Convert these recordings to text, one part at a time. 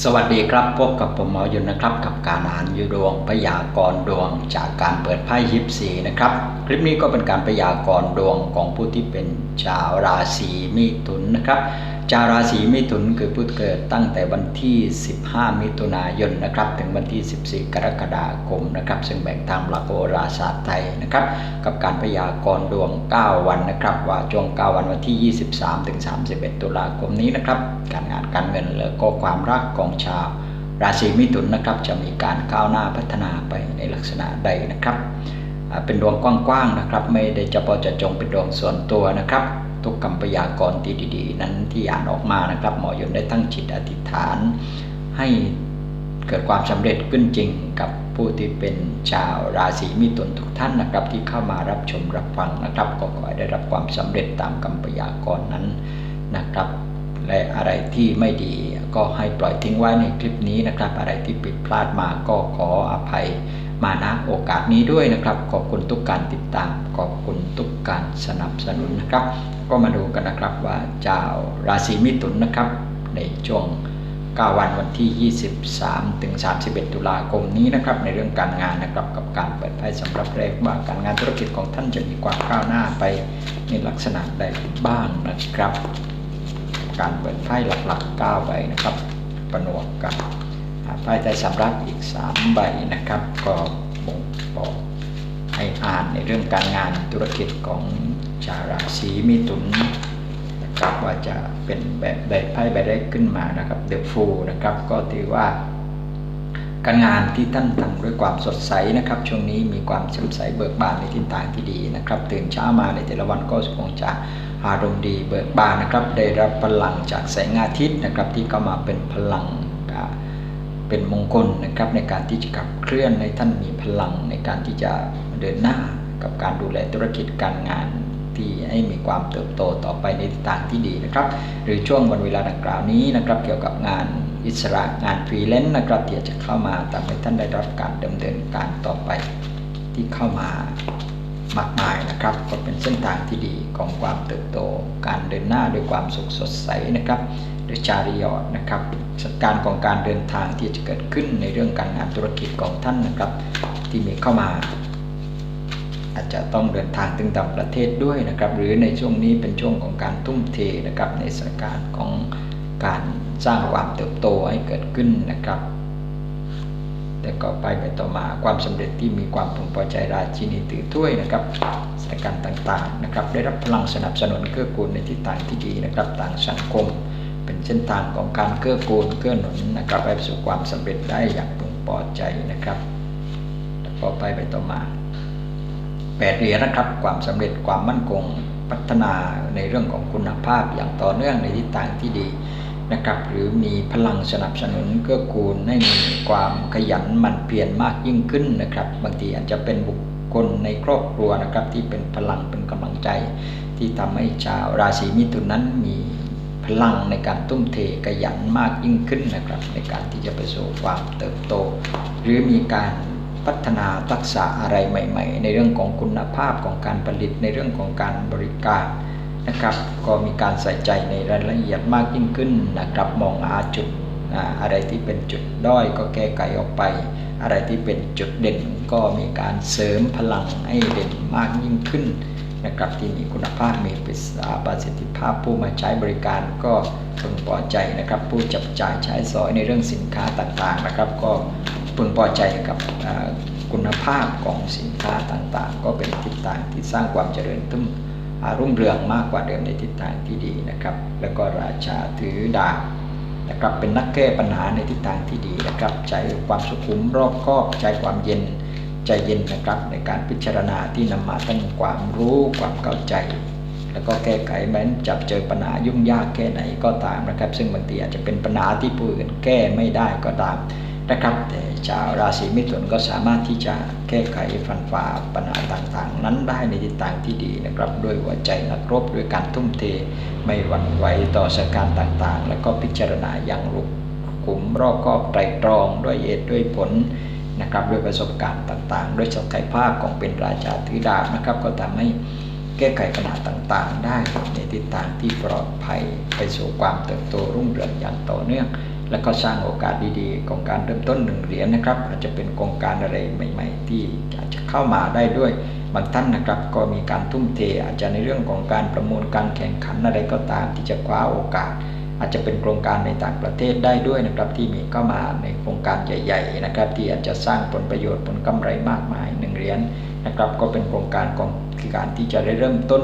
สวัสดีครับพบกับผมหมอยุนนะครับกับการอ่านยูดวงพยากรดวงจากการเปิดไพ่ยิปซีนะครับคลิปนี้ก็เป็นการพยากรดวงของผู้ที่เป็นชาวราศีมิถุนนะครับ ชาวราศีมิถุนคือผู้เกิดตั้งแต่วันที่ 15 มิถุนายนนะครับ ถึงวันที่ 14 กรกฎาคมนะครับ ซึ่งแบ่งตามหลักโหราศาสตร์ไทยนะครับ กับการพยากรณ์ดวง 9 วันนะครับ ว่าช่วง 9 วันวันที่ 23 ถึง 31 ตุลาคมนี้นะครับ การงานการเงินและก็ความรักของชาวราศีมิถุนนะครับ จะมีการก้าวหน้าพัฒนาไปในลักษณะใดนะครับ เป็นดวงกว้างๆนะครับ ไม่ได้เฉพาะจะจงเป็นดวงส่วนตัวนะครับ ทุกคำพยากรณ์ที่ดี ๆ นั้นที่อ่านออกมานะครับ หมอยนได้ตั้งจิตอธิษฐาน ให้เกิดความสำเร็จขึ้นจริงกับผู้ที่เป็นชาวราศีมิถุนทุกท่านนะครับ ที่เข้ามารับชมรับฟังนะครับ ก็ขอให้ได้รับความสำเร็จตามคำพยากรณ์นั้นนะครับและอะไรที่ไม่ดีก็ให้ปล่อยทิ้งไว้ในคลิปนี้นะครับ อะไรที่ผิดพลาดมาก็ขออภัยมาณโอกาสนี้ด้วยนะครับ ขอบคุณทุกการติดตาม ขอบคุณทุกการสนับสนุนนะครับ ก็มาดูกันนะครับว่าเจ้าราศีมิถุนนะครับ ในช่วง 9 วันวันที่ 23 ถึง 31 ตุลาคมนี้นะครับ ในเรื่องการงานนะครับกับการเปิดไพ่สำหรับแรกว่าการงานธุรกิจของท่านจะมีความก้าวหน้าไปในลักษณะใดบ้างนะครับ การเปิดไพ่หลักๆ9ใบนะครับประนวกกับไพ่ใต้สำรับอีก 3 ใบนะครับ ก็บ่งบอกให้อ่านในเรื่องการงานธุรกิจของ ชาวราศีมิถุนนะครับว่าจะเป็นแบบใดไพ่ใบแรกขึ้นมานะครับเดอะฟูนะครับก็ถือว่า การงานที่ท่านทำด้วยความสดใสนะครับ ช่วงนี้มีความแจ่มใสเบิกบานในทิศทางที่ดีนะครับ ตื่นเช้ามาในแต่ละวันก็คงจะอารมณ์ดีเบิกบานนะครับ ได้รับพลังจากแสงอาทิตย์นะครับ ที่เข้ามาเป็นพลังเป็นมงคลนะครับในการที่จะขับเคลื่อนให้ท่านมีพลังในการที่จะเดินหน้ากับการดูแลธุรกิจการงาน ที่ให้มีความเติบโตต่อไปในทิศทางที่ดีนะครับ หรือช่วงวันเวลาดังกล่าวนี้นะครับ เกี่ยวกับงานอิสระงานฟรีแลนซ์นะครับที่จะเข้ามาทำให้ท่านได้รับการดำเนินการต่อไปที่เข้ามามากมายนะครับ ก็เป็นเส้นทางที่ดีของความเติบโต การเดินหน้าด้วยความสุขสดใสนะครับด้วยจาริยอดนะครับสถานกาณของการเดินทางที่จะเกิดขึ้นในเรื่องการงานธุรกิจของท่านนะครับ ที่มีเข้ามา อาจจะต้องเดินทางถึงต่างประเทศด้วยนะครับ หรือในช่วงนี้เป็นช่วงของการทุ่มเทนะครับในสถานการณ์ของการสร้างความเติบโตให้เกิดขึ้นนะครับ แต่ก็ไปไปต่อมาความสำเร็จที่มีความพึงพอใจราชินีถือถ้วยนะครับสถานการณ์ต่างๆนะครับ ได้รับพลังสนับสนุนเกื้อกูลในทิศทางที่ดีนะครับต่างสังคม เป็นเส้นทางของการเกื้อกูลเกื้อหนุนนะครับไปสู่ความสำเร็จได้อย่างพึงพอใจนะครับ แล้วก็ไปไปต่อมา แปดเหรียญนะครับ ความสำเร็จความมั่นคงพัฒนาในเรื่องของคุณภาพอย่างต่อเนื่องในทิศทางที่ดีนะครับ หรือมีพลังสนับสนุนเกื้อกูลให้มีความขยันหมั่นเพียรมากยิ่งขึ้นนะครับ บางทีอาจจะเป็นบุคคลในครอบครัวนะครับ ที่เป็นพลังเป็นกำลังใจ ที่ทำให้ชาวราศีมิถุนนั้นมีพลังในการตุ้มเทขยันมากยิ่งขึ้นนะครับ ในการที่จะไปสู่ความเติบโต หรือมีการ พัฒนาทักษะอะไรใหม่ ๆ ในเรื่องของคุณภาพของการผลิตในเรื่องของการบริการนะครับ ก็มีการใส่ใจในรายละเอียดมากยิ่งขึ้นนะครับ มองหาจุดอ่าอะไรที่เป็นจุดด้อยก็แก้ไขออกไป อะไรที่เป็นจุดเด่นก็มีการเสริมพลังให้เด่นมากยิ่งขึ้นนะครับที่มีคุณภาพมีประสิทธิภาพผู้มาใช้บริการก็พึงพอใจนะครับ ผู้จับจ่ายใช้สอยในเรื่องสินค้าต่างๆนะครับ ก็ พึงพอใจกับคุณภาพของสินค้าต่างๆ ก็เป็นทิศทางที่สร้างความเจริญรุ่งอ่ารุ่งเรืองมากกว่าเดิมในทิศทางที่ดีนะครับ แล้วก็ราชาถือดาบนะครับเป็นนักแก้ปัญหาในทิศทางที่ดีนะครับใช้ความสุขุมรอบคอบใช้ความเย็นใจเย็นนะครับในการพิจารณาที่นำมาตั้งความรู้ความเข้าใจ แล้วก็แก้ไขแม้นจับเจอปัญหายุ่งยากแค่ไหนก็ตามนะครับ ซึ่งบางทีอาจจะเป็นปัญหาที่ผู้อื่นแก้ไม่ได้ก็ตาม นะครับแต่ชาวราศีมิถุนก็สามารถที่จะแก้ไขฟันฝ่าปัญหาต่างๆ นั้นได้ในทิศทางที่ดีนะครับ ด้วยหัวใจนักรบด้วยการทุ่มเทไม่หวั่นไหวต่อสถานการณ์ต่างๆ แล้วก็พิจารณาอย่างรุกขุมรอบคอบไตรตรองด้วยเหตุด้วยผลนะครับด้วยประสบการณ์ต่างๆ ด้วยศักยภาพของเป็นราชาถือดานะครับ ก็ทำให้แก้ไขปัญหาต่างๆ ได้ในทิศทางที่ปลอดภัยไปสู่ความเติบโตรุ่งเรืองอย่างต่อเนื่อง แล้วก็สร้างโอกาสดีๆ ของการเริ่มต้นหนึ่งเหรียญนะครับ อาจจะเป็นโครงการอะไรใหม่ ๆ ที่อาจจะเข้ามาได้ด้วยบางท่านนะครับ ก็มีการทุ่มเทอาจจะในเรื่องของการประมูลการแข่งขันอะไรก็ตามที่จะคว้าโอกาส อาจจะเป็นโครงการในต่างประเทศได้ด้วยนะครับ ที่มีเข้ามาในโครงการใหญ่ ๆ นะครับ ที่อาจจะสร้างผลประโยชน์ผลกำไรมากมายหนึ่งเหรียญนะครับ ก็เป็นโครงการของการที่จะได้เริ่มต้น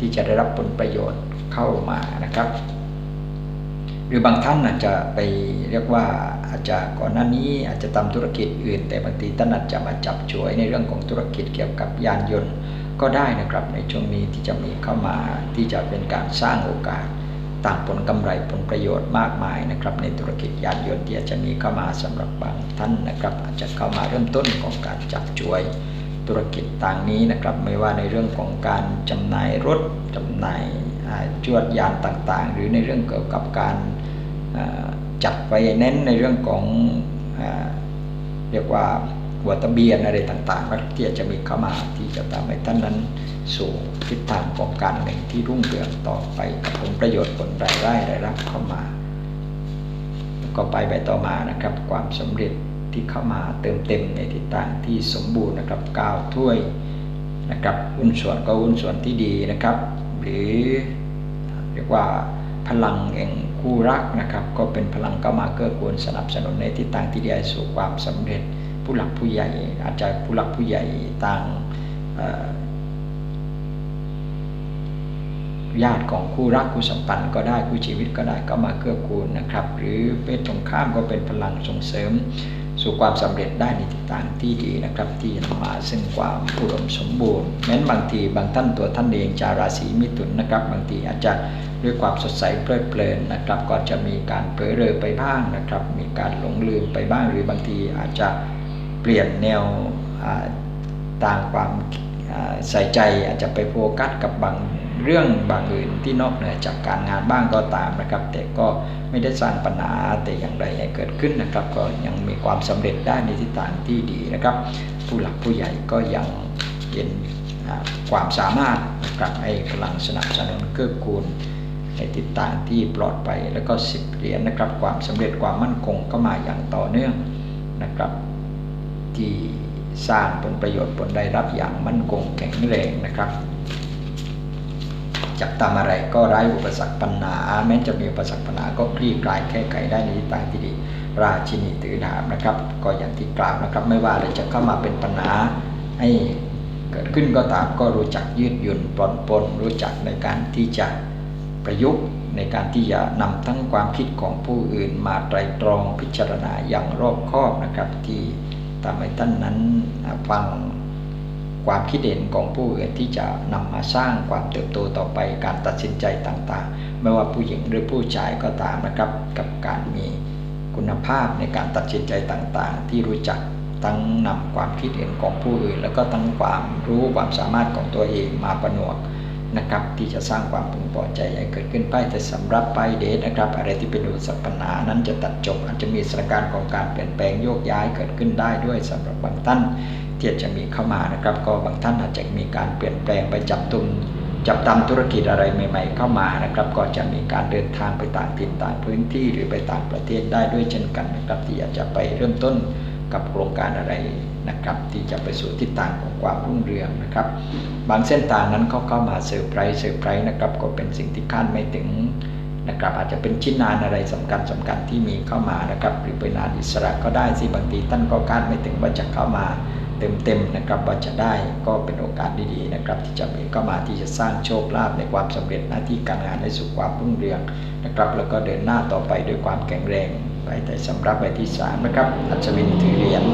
ที่จะได้รับผลประโยชน์เข้ามานะครับ รือบางท่านอาจจะไปเรียกว่าอาจจะก่อนหน้านี้อาจจะทำธุรกิจอื่น แต่บางทีท่านอาจจะมาจับฉวยในเรื่องของธุรกิจเกี่ยวกับยานยนต์ก็ได้นะครับในช่วงนี้ที่จะมีเข้ามาที่จะเป็นการสร้างโอกาสต่างผลกำไรผลประโยชน์มากมายนะครับในธุรกิจยานยนต์ที่อาจจะมีเข้ามาสำหรับบางท่านนะครับ อาจจะเข้ามาเริ่มต้นของการจับจวย ธุรกิจต่างนี้นะครับ ไม่ว่าในเรื่องของการจำหน่ายรถจำหน่ายจวดยานต่างๆ หรือในเรื่องเกี่ยวกับการจัดไฟแนนในเรื่องของเรียกว่าหัวตะเบียนอะไรต่างๆที่จะมีเข้ามาที่จะทำให้ท่านนั้นสู่ทิศทางของการเงินที่รุ่งเรืองต่อไปกับผลประโยชน์ผลรายได้รายรับเข้ามา ก็ไปไปต่อมานะครับความสำเร็จ ที่เข้ามาเติมเต็มในทิศทางที่สมบูรณ์นะครับก้าวถ้วยนะครับหุ้นส่วนก็หุ้นส่วนที่ดีนะครับ หรือเรียกว่าพลังแห่งคู่รักนะครับก็เป็นพลังก็มาเกื้อกูลสนับสนุนในทิศทางที่ดีสู่ความสำเร็จผู้หลักผู้ใหญ่ อาจจะผู้หลักผู้ใหญ่ต่างญาติของคู่รักคู่สัมพันธ์ก็ได้คู่ชีวิตก็ได้ก็มาเกื้อกูลนะครับ หรือเพศตรงข้ามก็เป็นพลังส่งเสริม สู่ความสำเร็จได้ในทิศทางที่ดีนะครับ ที่นำมาซึ่งความอุดมสมบูรณ์แม้นบางทีบางท่านตัวท่านเองจาราศีมิถุนนะครับ บางทีอาจจะด้วยความสดใสเพลิดเพลินนะครับ ก็จะมีการเผลอเรอไปบ้างนะครับ มีการหลงลืมไปบ้าง หรือบางทีอาจจะเปลี่ยนแนวต่างความใส่ใจอาจจะไปโฟกัสกับบาง เรื่องบางอื่นที่นอกเหนือจากการงานบ้างก็ตามนะครับ แต่ก็ไม่ได้สร้างปัญหาแต่อย่างไรให้เกิดขึ้นนะครับ ก็ยังมีความสำเร็จได้ในทิศทางที่ดีนะครับ ผู้หลักผู้ใหญ่ก็ยังเห็นความสามารถนะครับให้พลังสนับสนุนเกื้อกูลในทิศทางที่ปลอดภัยแล้วก็สิบเหรียญนะครับ ความสำเร็จความมั่นคงก็มาอย่างต่อเนื่องนะครับ ที่สร้างผลประโยชน์ผลได้รับอย่างมั่นคงแข็งแรงนะครับ จะทำอะไรก็ไร้อุปสรรคปัญหา แม้จะมีอุปสรรคปัญหาก็คลี่คลายแก้ไขได้ในทิศทางที่ดี ราชินีถือดาบนะครับ ก็อย่างที่กล่าวนะครับ ไม่ว่าอะไรจะเข้ามาเป็นปัญหาให้เกิดขึ้นก็ตามก็รู้จักยืดหยุ่นปลนปนรู้จักในการที่จะประยุกต์ในการที่จะนำทั้งความคิดของผู้อื่นมาไตรตรองพิจารณาอย่างรอบคอบนะครับ ที่ทำให้ท่านนั้นฟัง ความคิดเห็นของผู้อื่นที่จะนำมาสร้างความเติบโตต่อไปการตัดสินใจต่างๆ ไม่ว่าผู้หญิงหรือผู้ชายก็ตามนะครับ กับการมีคุณภาพในการตัดสินใจต่างๆ ที่รู้จักทั้งนำความคิดเห็นของผู้อื่น แล้วก็ทั้งความรู้ความสามารถของตัวเองมาประนวกนะครับที่จะสร้างความพึงพอใจให้เกิดขึ้นไปแต่สำหรับไปเดทนะครับ อะไรที่เป็นอุปสรรคปัญหานั้นจะตัดจบอาจจะมีสถานการณ์ของการเปลี่ยนแปลงโยกย้ายเกิดขึ้นได้ด้วยสำหรับบางท่าน ที่จะมีเข้ามานะครับ ก็บางท่านอาจจะมีการเปลี่ยนแปลงไปจับตุนจับตามธุรกิจอะไรใหม่ ๆ เข้ามานะครับ ก็จะมีการเดินทางไปต่างถิ่นต่างพื้นที่หรือไปต่างประเทศได้ด้วยเช่นกันนะครับ ที่อาจจะไปเริ่มต้นกับโครงการอะไรนะครับ ที่จะไปสู่ทิศทางของความรุ่งเรืองนะครับ บางเส้นทางนั้นเขาเข้ามาเซอร์ไพรส์เซอร์ไพรส์นะครับก็เป็นสิ่งที่คาดไม่ถึงนะครับอาจจะเป็นชิ้นงานอะไรสำคัญสำคัญที่มีเข้ามานะครับ หรือเป็นงานอิสระก็ได้สิบางทีท่านก็คาดไม่ถึงว่าจะเข้ามา เต็มๆนะครับว่าจะได้ก็เป็นโอกาสดีๆนะครับ ที่จะมีเข้ามาที่จะสร้างโชคลาภในความสำเร็จหน้าที่การงานในสุขความรุ่งเรืองนะครับ แล้วก็เดินหน้าต่อไปด้วยความแข็งแรงไปแต่สำหรับใบที่3นะครับอัศวินถือเหรียญ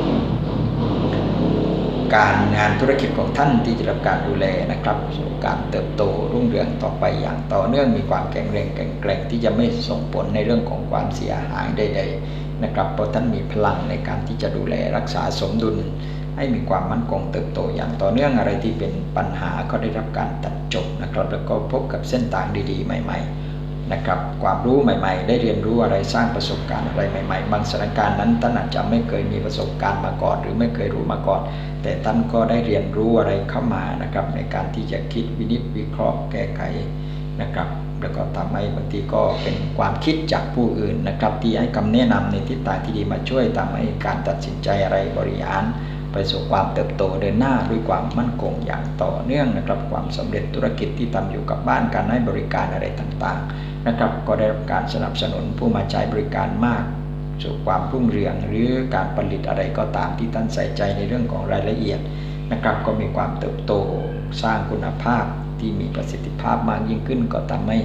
การงานธุรกิจของท่านที่จะรับการดูแลนะครับสู่การเติบโตรุ่งเรืองต่อไปอย่างต่อเนื่องมีความแข็งแรงแข็งแกร่งที่จะไม่ส่งผลในเรื่องของความเสียหายใดๆนะครับเพราะท่านมีพลังในการที่จะดูแลรักษาสมดุล ให้มีความมั่นคงเติบโตอย่างต่อเนื่องอะไรที่เป็นปัญหาก็ได้รับการตัดจบนะครับ แล้วก็พบกับเส้นทางดี ๆ ใหม่ ๆ นะครับ ความรู้ใหม่ ๆ ได้เรียนรู้อะไรสร้างประสบการณ์อะไรใหม่ ๆ บางสถานการณ์นั้นท่านอาจจะไม่เคยมีประสบการณ์มาก่อน หรือไม่เคยรู้มาก่อน แต่ท่านก็ได้เรียนรู้อะไรเข้ามานะครับ ในการที่จะคิดวินิจวิเคราะห์แก้ไขนะครับแล้วก็ทำให้บางทีก็เป็นความคิดจากผู้อื่นนะครับ ที่ให้คำแนะนำในทิศทางที่ดีมาช่วยทำให้การตัดสินใจอะไรบริหาร ไปสู่ความเติบโตเดินหน้าด้วยความมั่นคงอย่างต่อเนื่องนะครับความสำเร็จธุรกิจที่ทำอยู่กับบ้านการให้บริการอะไรต่างๆนะครับก็ได้รับการสนับสนุนผู้มาใช้บริการมาก สู่ความรุ่งเรืองหรือการผลิตอะไรก็ตามที่ท่านใส่ใจในเรื่องของรายละเอียดนะครับก็มีความเติบโตสร้างคุณภาพที่มีประสิทธิภาพมากยิ่งขึ้นก็ทำให้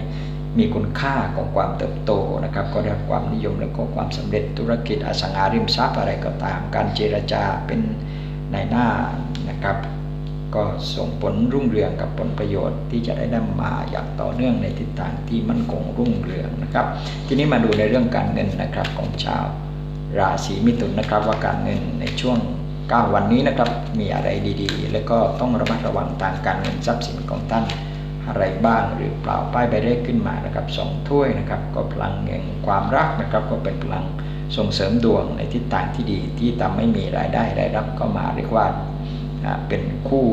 มีคุณค่าของความเติบโตนะครับ ก็ได้รับความนิยมและก็ความสำเร็จธุรกิจอสังหาริมทรัพย์อะไรก็ตาม การเจรจาเป็นในหน้านะครับ ก็ส่งผลรุ่งเรืองกับผลประโยชน์ที่จะได้นำมาอย่างต่อเนื่องในทิศทางที่มั่นคงรุ่งเรืองนะครับ ทีนี้มาดูในเรื่องการเงินนะครับของชาวราศีมิถุนนะครับ ว่าการเงินในช่วง9วันนี้นะครับมีอะไรดีๆ แล้วก็ต้องระมัดระวังทางการเงินทรัพย์สินของท่าน อะไรบ้างหรือเปล่าป้ายใบเลขขึ้นมานะครับสองถ้วยนะครับ ก็พลังแห่งความรักนะครับ ก็เป็นพลังส่งเสริมดวงในทิศทางที่ดีที่ทำให้มีรายได้ได้รับเข้ามาเรียกว่าเป็นคู่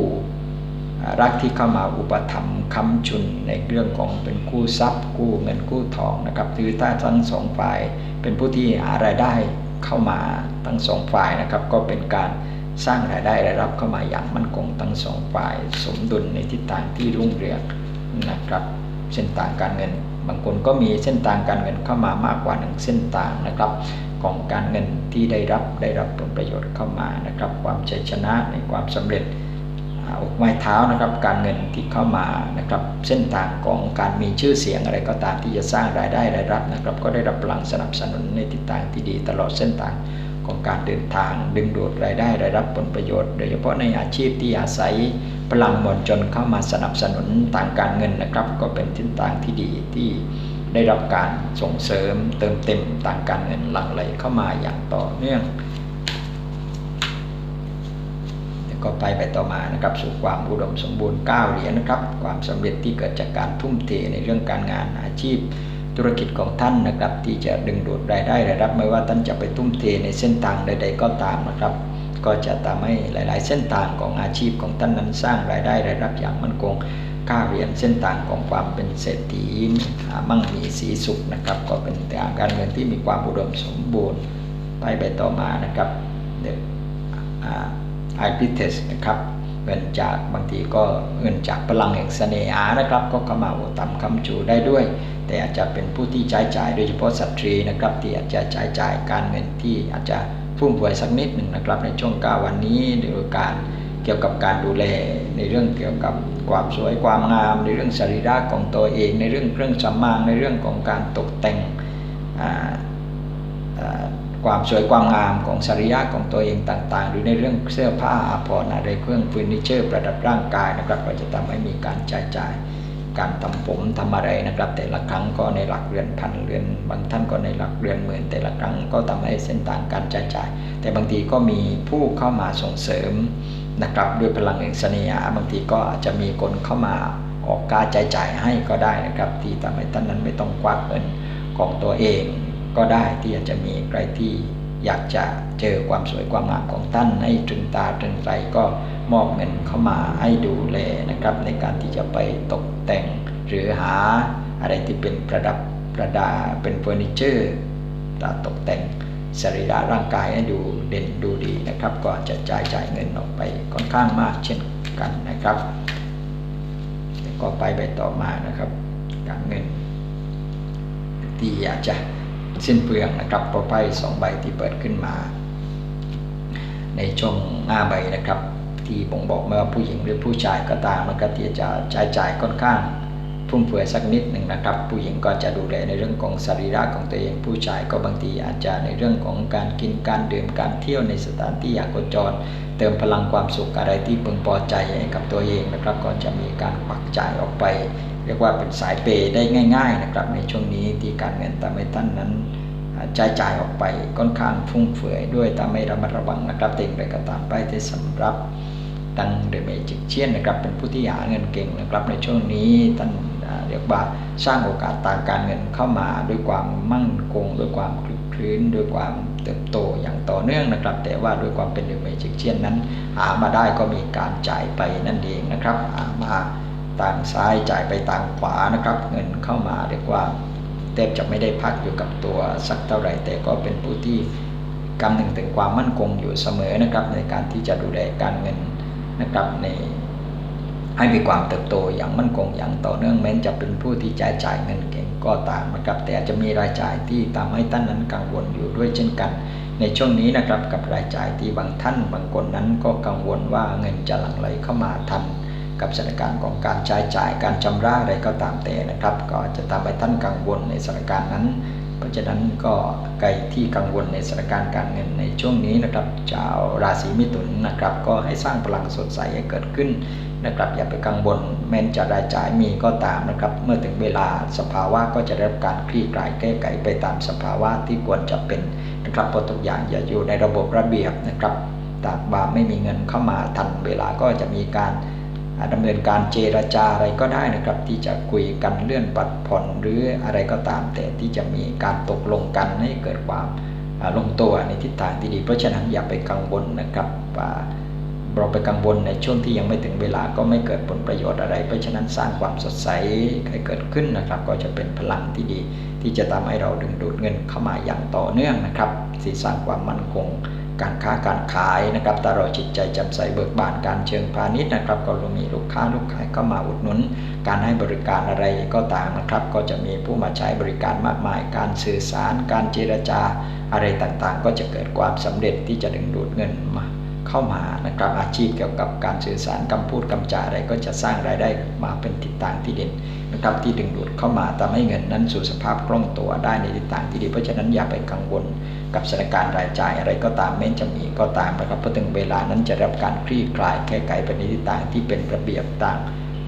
รักที่เข้ามาอุปถัมภ์ค้ำจุนในเรื่องของเป็นคู่ทรัพย์คู่เงินคู่ทองนะครับคือถ้าทั้งสองฝ่ายเป็นผู้ที่หารายได้เข้ามาทั้งสองฝ่ายนะครับก็เป็นการสร้างรายได้รายรับเข้ามาอย่างมั่นคงทั้งสองฝ่าย สมดุลในทิศทางที่รุ่งเรือง นะครับเส้นทางการเงิน บางคนก็มีเส้นทางการเงินเข้ามามากกว่าหนึ่งเส้นทางนะครับของการเงินที่ได้รับได้รับผลประโยชน์เข้ามานะครับ ความชัยชนะในความสำเร็จอกไม้เท้านะครับการเงินที่เข้ามานะครับเส้นทางของการมีชื่อเสียงอะไรก็ตามที่จะสร้างรายได้รายรับนะครับ ก็ได้รับพลังสนับสนุนในทิศทางที่ดีตลอดเส้นทาง ของการเดินทาง ดึงดูดรายได้รายรับผลประโยชน์ โดยเฉพาะในอาชีพที่อาศัยพลังมวลชนเข้ามาสนับสนุนทางการเงินนะครับ ก็เป็นทิศทางที่ดีที่ได้รับการส่งเสริมเติมเต็มทางการเงินหลั่งไหลเข้ามาอย่างต่อเนื่องก็ไปไปต่อมานะครับสู่ความอุดมสมบูรณ์9เหรียญนะครับ ความสำเร็จที่เกิดจากการทุ่มเทในเรื่องการงานอาชีพ ธุรกิจของท่านนะครับ ที่จะดึงดูดรายได้รายรับไม่ว่าท่านจะไปทุ่มเทในเส้นทางใด ๆ ก็ตามนะครับ ก็จะทำให้หลาย ๆ เส้นทางของอาชีพของท่านนั้นสร้างรายได้รายรับอย่างมั่นคงก้าเรียญเส้นทางของความเป็นเศรษฐีมั่งมีสีสุขนะครับ ก็เป็นทางการเงินที่มีความอุดมสมบูรณ์ไปไปต่อมานะครับเด็กไอพิเทสนะครับเงินจากบางทีก็เงินจากพลังแห่งเสน่หานะครับ ก็เข้ามาอุตามคำจูได้ด้วย แต่อาจจะเป็นผู้ที่ใช้จ่ายโดยเฉพาะสตรีนะครับที่อาจจะใช้จ่ายการเงินที่อาจจะฟุ่มเฟือยสักนิดหนึ่งนะครับ ในช่วงก้าวันนี้โดยการเกี่ยวกับการดูแลในเรื่องเกี่ยวกับความสวยความงาม ในเรื่องสรีระของตัวเอง ในเรื่องเครื่องสำอางในเรื่องของการตกแต่งความสวยความงามของสรีระของตัวเองต่าง ๆ หรือในเรื่องเสื้อผ้าอาภรณ์อะไรเครื่องเฟอร์นิเจอร์ประดับร่างกายนะครับ ก็จะทำให้มีการจ่ายจ่าย การทำผมทำอะไรนะครับ แต่ละครั้งก็ในหลักเรือนพันเรือน บางท่านก็ในหลักเรือนหมื่นแต่ละครั้งก็ทำให้เส้นทางการจ่ายจ่าย แต่บางทีก็มีผู้เข้ามาส่งเสริมนะครับด้วยพลังแห่งเสน่หาบางทีก็อาจจะมีคนเข้ามาออกการจ่ายจ่ายให้ก็ได้นะครับ ที่ทำให้ท่านนั้นไม่ต้องควักเงินของตัวเองก็ได้ที่อาจจะมีใครที่อยากจะเจอความสวยความงามของท่านให้ตรึงตาตรึงใจก็ มอบเงินเข้ามาให้ดูแลนะครับ ในการที่จะไปตกแต่ง หรือหาอะไรที่เป็นประดับประดาเป็นเฟอร์นิเจอร์ตกแต่งสรีระร่างกายให้ดูเด่นดูดีนะครับก็จะจ่ายจ่ายเงินออกไปค่อนข้างมากเช่นกันนะครับก็ไปไปต่อมานะครับการเงินที่อาจจะสิ้นเปลืองนะครับเพราะไพ่สองใบที่เปิดขึ้นมา ในช่วงห้าใบนะครับ ที่บ่งบอกเมื่อผู้หญิงหรือผู้ชายก็ตามมันก็ที่จะใช้จ่ายค่อนข้างฟุ่มเฟือยสักนิดหนึ่งนะครับ ผู้หญิงก็จะดูแลในเรื่องของสรีระของตัวเอง ผู้ชายก็บางทีอาจจะในเรื่องของการกินการดื่มการเที่ยวในสถานที่อยากโจร เติมพลังความสุขอะไรที่พึงพอใจให้กับตัวเองนะครับ ก็จะมีการปักจ่ายออกไป เรียกว่าเป็นสายเปย์ได้ง่าย ๆนะครับ ในช่วงนี้ที่การเงินทำให้ท่านนั้นใช้จ่ายออกไปค่อนข้างฟุ่มเฟือยด้วยแตามไม่ระมัดระวังนะครับเต็งไปก็ตามไปที่สำรับ ดังเดเมจิกเชียนนะครับเป็นผู้ที่หาเงินเก่งนะครับในช่วงนี้ท่านเรียกว่าสร้างโอกาสทางการเงินเข้ามาด้วยความมั่นคงด้วยความคลึกคลื้นด้วยความเติบโตอย่างต่อเนื่องนะครับ แต่ว่าด้วยความเป็นเดเมจิกเชียนนั้น หามาได้ก็มีการจ่ายไปนั่นเองนะครับหามาทางซ้ายจ่ายไปทางขวานะครับ เงินเข้ามาเรียกว่าแทบจะไม่ได้พักอยู่กับตัวสักเท่าไหร่แต่ก็เป็นผู้ที่กำหนึ่งถึงความมั่นคงอยู่เสมอนะครับ ในการที่จะดูแลการเงิน นะครับในให้มีความเติบโตอย่างมั่นคงอย่างต่อเนื่องแม้จะเป็นผู้ที่จ่ายจ่ายเงินเก่งก็ตามนะครับ แต่อาจจะมีรายจ่ายที่ทำให้ท่านนั้นกังวลอยู่ด้วยเช่นกัน ในช่วงนี้นะครับกับรายจ่ายที่บางท่านบางคนนั้นก็กังวลว่าเงินจะหลั่งไหลเข้ามาทันกับสถานการณ์ของการใช้จ่ายการชำระอะไรก็ตามแต่นะครับ ก็จะทำให้ท่านกังวลในสถานการณ์นั้น เพราะฉะนั้นก็ใครที่กังวลในสถานการณ์การเงินในช่วงนี้นะครับชาวราศีมิถุนนะครับ ก็ให้สร้างพลังสดใสให้เกิดขึ้นนะครับอย่าไปกังวลแม้จะรายจ่ายมีก็ตามนะครับ เมื่อถึงเวลาสภาวะก็จะได้รับการคลี่คลายแก้ไขไปตามสภาวะที่ควรจะเป็นนะครับเพราะทุกอย่างอย่าอยู่ในระบบระเบียบนะครับตากว่าไม่มีเงินเข้ามาทันเวลาก็จะมีการ ดำเนินการเจรจาอะไรก็ได้นะครับ ที่จะคุยกันเลื่อนปัดผ่อนหรืออะไรก็ตาม แต่ที่จะมีการตกลงกันให้เกิดความลงตัวในทิศทางที่ดี เพราะฉะนั้นอย่าไปกังวลนะครับว่าเราไปกังวลในช่วงที่ยังไม่ถึงเวลาก็ไม่เกิดผลประโยชน์อะไร เพราะฉะนั้นสร้างความสดใสให้เกิดขึ้นนะครับ ก็จะเป็นพลังที่ดี ที่จะทำให้เราดึงดูดเงินเข้ามาอย่างต่อเนื่องนะครับที่สร้างความมั่นคง การค้าการขายนะครับถ้าเราจิตใจจำใสเบิกบานการเชิงพาณิชย์นะครับ ก็มีลูกค้าลูกขาก็มาอุดหนุน การให้บริการอะไรก็ตามนะครับ ก็จะมีผู้มาใช้บริการมากมาย การสื่อสาร การเจรจาอะไรต่างๆ ก็จะเกิดความสำเร็จที่จะดึงดูดเงินมา เข้ามานะครับอาชีพเกี่ยวกับการสื่อสารคำพูดคำจาอะไรก็จะสร้างรายได้มาเป็นทิศทางที่เด่นนะครับที่ดึงดูดเข้ามาทำให้เงินนั้นสู่สภาพคล่องตัวได้ในทิศทางที่ดี เพราะฉะนั้นอย่าไปกังวลกับสถานการณ์รายจ่ายอะไรก็ตามแม้จะมีก็ตามนะครับเพราะถึงเวลานั้นจะรับการคลี่คลายแก้ไขไปในทิศทางที่เป็นระเบียบต่าง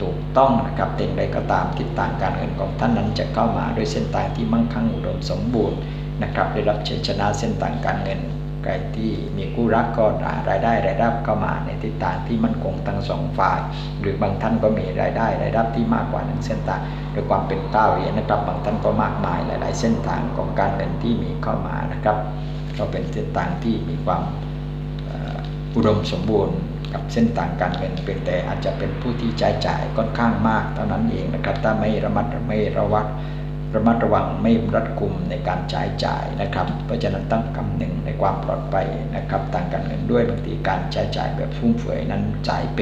ถูกต้องนะครับเต็งใดก็ตามทิศทางการเงินของท่านนั้นจะเข้ามาด้วยเส้นทางที่มั่งคั่งอุดมสมบูรณ์นะครับได้รับชัยชนะเส้นทางการเงิน ใครที่มีคู่รักก็รายได้รายรับเข้ามาในทิศทางที่มั่นคงทั้งสองฝ่าย หรือบางท่านก็มีรายได้รายรับที่มากกว่าหนึ่งเส้นทางโดยความเป็นเต้าเรียญนะครับบางท่านก็มากมายหลาย ๆ เส้นทางของการเงินที่มีเข้ามานะครับ ก็เป็นเส้นทางที่มีความอุดมสมบูรณ์กับเส้นทางการเงินเป็นแต่อาจจะเป็นผู้ที่ใช้จ่ายค่อนข้างมากเท่านั้นเองนะครับถ้าไม่ระมัดไม่ระวัด ระมัดระวังไม่รัดกุมในการใช้จ่ายนะครับ เพราะฉะนั้นตั้งคำหนึ่งในความปลอดภัยนะครับทางการเงินด้วยบางทีการใช้จ่ายแบบฟุ่มเฟือยนั้นจ่ายเป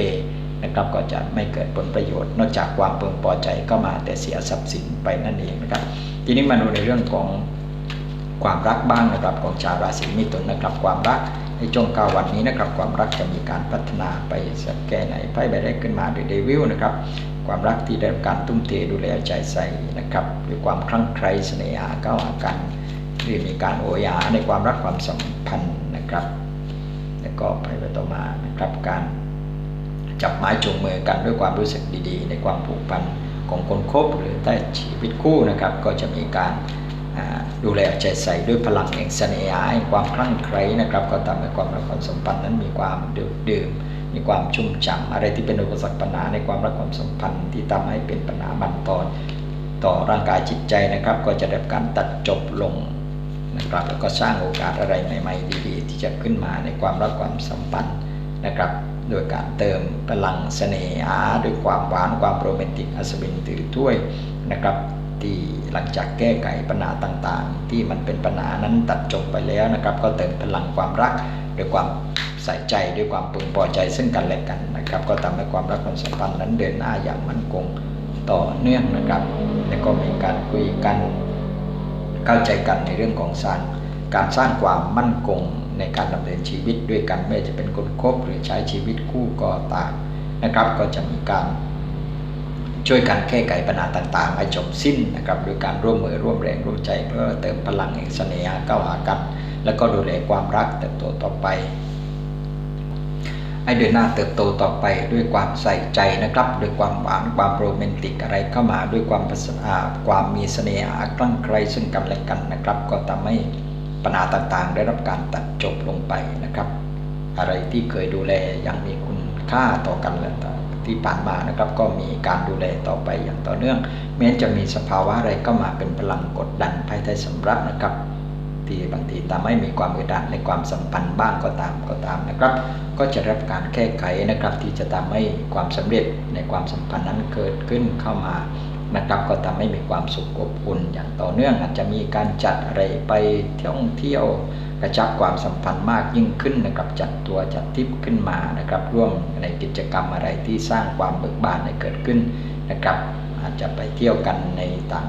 นะครับก็จะไม่เกิดผลประโยชน์ นอกจากความเพึงพอใจก็มาแต่เสียทรัพย์สินไปนั่นเองนะครับ ทีนี้มาดูในเรื่องของความรักบ้างนะครับของชาวราศีมิถุนนะครับความรักในช่วงเก้าวันนี้นะครับความรักจะมีการพัฒนาไปสักแก่ไหนไพ่ใบแรกขึ้นมาโดยเดวิลนะครับความรักที่ได้รับการทุ่มเทดูแลใจใส่ นะครับด้วยความคลั่งไคล้เสน่หาเข้าหากันหรือมีการโอยหาในความรักความสัมพันธ์นะครับ แล้วก็ไปต่อมานะครับการจับไม้จูงมือกันด้วยความรู้สึกดีๆ ในความผูกพันของคนคบหรือใต้ชีวิตคู่นะครับ ก็จะมีการดูแลใจใส่ด้วยพลังแห่งเสน่หาความคลั่งไคล้นะครับ ก็ทำให้ความรักความสัมพันธ์นั้นมีความดื่มดื่มมีความชุ่มฉ่ำอะไรที่เป็นอุปสรรคปัญหาในความรักความสัมพันธ์ที่ทำให้เป็นปัญหาบันทอน ต่อร่างกายจิตใจนะครับ ก็จะได้การตัดจบลงนะครับแล้วก็สร้างโอกาสอะไรใหม่ ๆ ดีๆ ที่จะขึ้นมาในความรักความสัมพันธ์นะครับโดยการเติมพลังเสน่หาด้วยความหวานความโรแมนติกอัศวินถือถ้วยนะครับที่หลังจากแก้ไขปัญหาต่างๆ ที่มันเป็นปัญหานั้นตัดจบไปแล้วนะครับ ก็เติมพลังความรักด้วยความใส่ใจด้วยความพึงพอใจซึ่งกันและกันนะครับ ก็ทำให้ความรักความสัมพันธ์นั้นเดินหน้าอย่างมั่นคง ต่อเนื่องนะครับ แล้วก็มีการคุยกันเข้าใจกันในเรื่องของสร้างการสร้างความมั่นคงในการดำเนินชีวิตด้วยกันไม่ว่าจะเป็นคนคบหรือใช้ชีวิตคู่ก็ตามนะครับ ก็จะมีการช่วยกันแก้ไขปัญหาต่างๆให้จบสิ้นนะครับโดยการร่วมมือร่วมแรงร่วมใจเพื่อเติมพลังแห่งเสน่หาเข้าหากัน แล้วก็ดูแลความรักเติบโตต่อไป ให้เดินหน้าเติบโตต่อไปด้วยความใส่ใจนะครับด้วยความหวานความโรแมนติกอะไรเข้ามาด้วยความประสาความมีเสน่หากลั่งไกลซึ่งกันและกันนะครับ ก็ทำให้ปัญหาต่างๆ ได้รับการตัดจบลงไปนะครับ อะไรที่เคยดูแลยังมีคุณค่าต่อกันและที่ผ่านมานะครับ ก็มีการดูแลต่อไปอย่างต่อเนื่อง แม้จะมีสภาวะอะไรก็มาเป็นพลังกดดันภายใต้สำรับนะครับ ทีบางทีทำให้มีความอึดอัดในความสัมพันธ์บ้างก็ตามก็ตามนะครับ ก็จะรับการแก้ไขนะครับ ที่จะทำให้ความสำเร็จในความสัมพันธ์นั้นเกิดขึ้นเข้ามานะครับก็ทำให้มีความสุขอบอุ่นอย่างต่อเนื่องอาจจะมีการจัดอะไรไปท่องเที่ยวกระชับความสัมพันธ์มากยิ่งขึ้นนะครับจัดตัวจัดทิปขึ้นมานะครับร่วมในกิจกรรมอะไรที่สร้างความเบิกบานให้เกิดขึ้นนะครับอาจจะไปเที่ยวกันในต่าง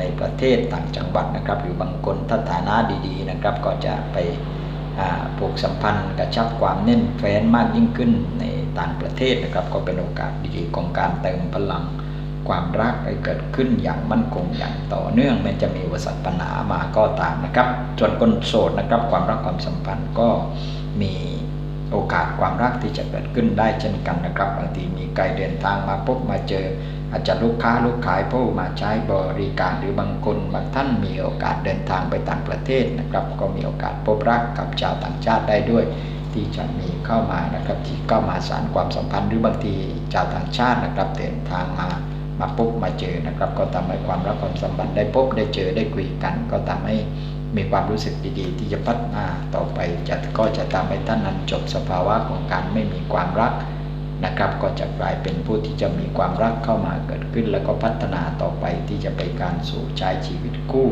ในประเทศต่างจังหวัดนะครับหรือบางคนถ้าฐานะดีๆนะครับ ก็จะไปผูกสัมพันธ์กระชับความแน่นแฟ้นมากยิ่งขึ้นในต่างประเทศนะครับ ก็เป็นโอกาสดีๆของการเติมพลังความรักให้เกิดขึ้นอย่างมั่นคงอย่างต่อเนื่องแม้จะมีอุปสรรคปัญหามาก็ตามนะครับ ส่วนคนโสดนะครับ ความรักความสัมพันธ์ก็มี โอกาสความรักที่จะเกิดขึ้นได้เช่นกันนะครับบางทีมีไกลเดินทางมาพบมาเจอ อาจจะลูกค้าลูกขายผู้มาใช้บริการหรือบางคนบางท่านมีโอกาสเดินทางไปต่างประเทศนะครับ ก็มีโอกาสพบรักกับชาวต่างชาติได้ด้วย ที่จะมีเข้ามานะครับที่เข้ามาสารความสัมพันธ์หรือบางทีชาวต่างชาตินะครับเดินทางมามาพบมาเจอนะครับ ก็ทำให้ความรักความสัมพันธ์ได้พบได้เจอได้คุยกัน ก็ทำให้ มีความรู้สึกดีๆ ที่จะพัฒนาต่อไปจะก็จะทำให้ท่านนั้นจบสภาวะของการไม่มีความรักนะครับ ก็จะกลายเป็นผู้ที่จะมีความรักเข้ามาเกิดขึ้น แล้วก็พัฒนาต่อไปที่จะไปการสู่ใช้ชีวิตคู่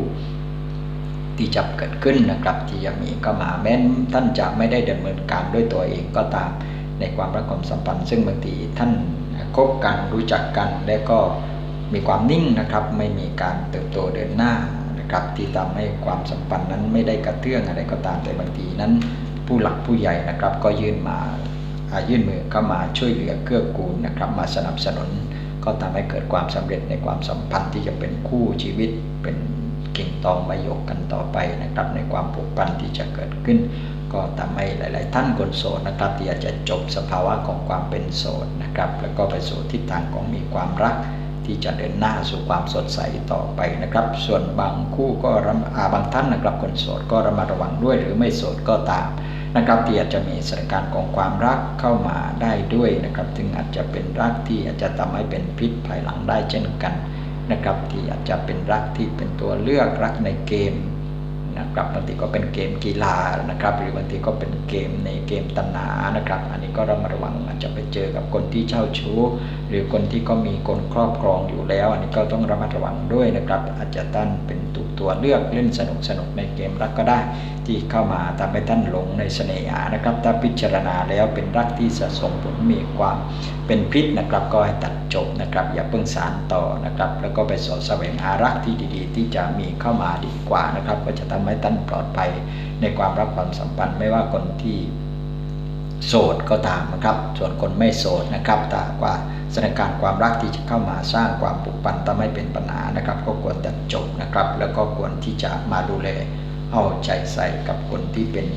ที่จะเกิดขึ้นนะครับที่จะมีเข้ามาแม้นท่านจะไม่ได้ดำเนินการด้วยตัวเองก็ตามในความรักความสัมพันธ์ ซึ่งบางทีท่านคบกันรู้จักกัน และก็มีความนิ่งนะครับ ไม่มีการเติบโตเดินหน้า นะครับที่ทำให้ความสัมพันธ์นั้นไม่ได้กระเตื้องอะไรก็ตามแต่บางทีนั้น ผู้หลักผู้ใหญ่นะครับก็ยื่นมายื่นมือเข้ามาช่วยเหลือเกื้อกูลนะครับมาสนับสนุน ก็ทำให้เกิดความสำเร็จในความสัมพันธ์ที่จะเป็นคู่ชีวิตเป็นกิ่งตองมาโยกกันต่อไปนะครับในความผูกพันที่จะเกิดขึ้น ก็ทำให้หลาย ๆ ท่านคนโสดนะครับที่อาจจะจบสภาวะของความเป็นโสดนะครับแล้วก็ไปสู่ทิศทางของมีความรัก ที่จะเดินหน้าสู่ความสดใสต่อไปนะครับ ส่วนบางคู่ก็อาบางท่านนะครับคนโสดก็ระมัดระวังด้วยหรือไม่โสดก็ตามนะครับที่อาจจะมีสถานการณ์ของความรักเข้ามาได้ด้วยนะครับถึงอาจจะเป็นรักที่อาจจะทำให้เป็นพิษภายหลังได้เช่นกันนะครับที่อาจจะเป็นรักที่เป็นตัวเลือกรักในเกม นะครับบางทีก็เป็นเกมกีฬานะครับ หรือบางทีก็เป็นเกมในเกมตัณหานะครับ อันนี้ก็ระมัดระวังอาจจะไปเจอกับคนที่เช่าชู้ หรือคนที่ก็มีคนครอบครองอยู่แล้ว อันนี้ก็ต้องระมัดระวังด้วยนะครับ อาจจะตั้นเป็น ตัวเลือกเล่นสนุกสนุกในเกมรักก็ได้ ที่เข้ามาทำให้ท่านหลงในเสน่หานะครับ ถ้าพิจารณาแล้วเป็นรักที่สะสมผลมีความเป็นพิษนะครับ ก็ให้ตัดจบนะครับ อย่าเพิ่งสารต่อนะครับ แล้วก็ไปสอดแสวงหารักที่ดีๆ ที่จะมีเข้ามาดีกว่านะครับ ก็จะทำให้ท่านปลอดภัยในความรักความสัมพันธ์ไม่ว่าคนที่ โสดก็ตามนะครับ ส่วนคนไม่โสดนะครับแต่กว่าสถานการณ์ความรักที่จะเข้ามาสร้างความผูกพันทำให้เป็นปัญหานะครับ ก็ควรตัดจบนะครับ แล้วก็ควรที่จะมาดูแลเอาใจใส่กับคนที่เป็น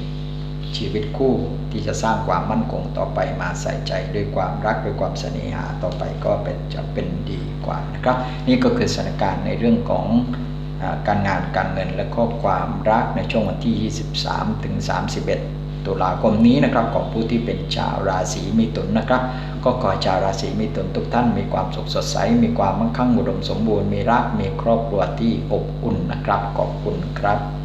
ชีวิตคู่ที่จะสร้างความมั่นคงต่อไปมาใส่ใจด้วยความรักด้วยความเสน่หาต่อไปก็เป็นจะเป็นดีกว่านะครับ นี่ก็คือสถานการณ์ในเรื่องของการงานการเงินและข้อความรักในช่วงวันที่ 23 ถึง 31 ตุลาคมนี้นะครับของผู้ที่เป็นชาวราศีมิถุนนะครับ ก็ขอชาวราศีมิถุนทุกท่านมีความสุขสดใส มีความมั่งคั่งอุดมสมบูรณ์มีรักมีครอบครัวที่อบอุ่นนะครับขอบคุณครับ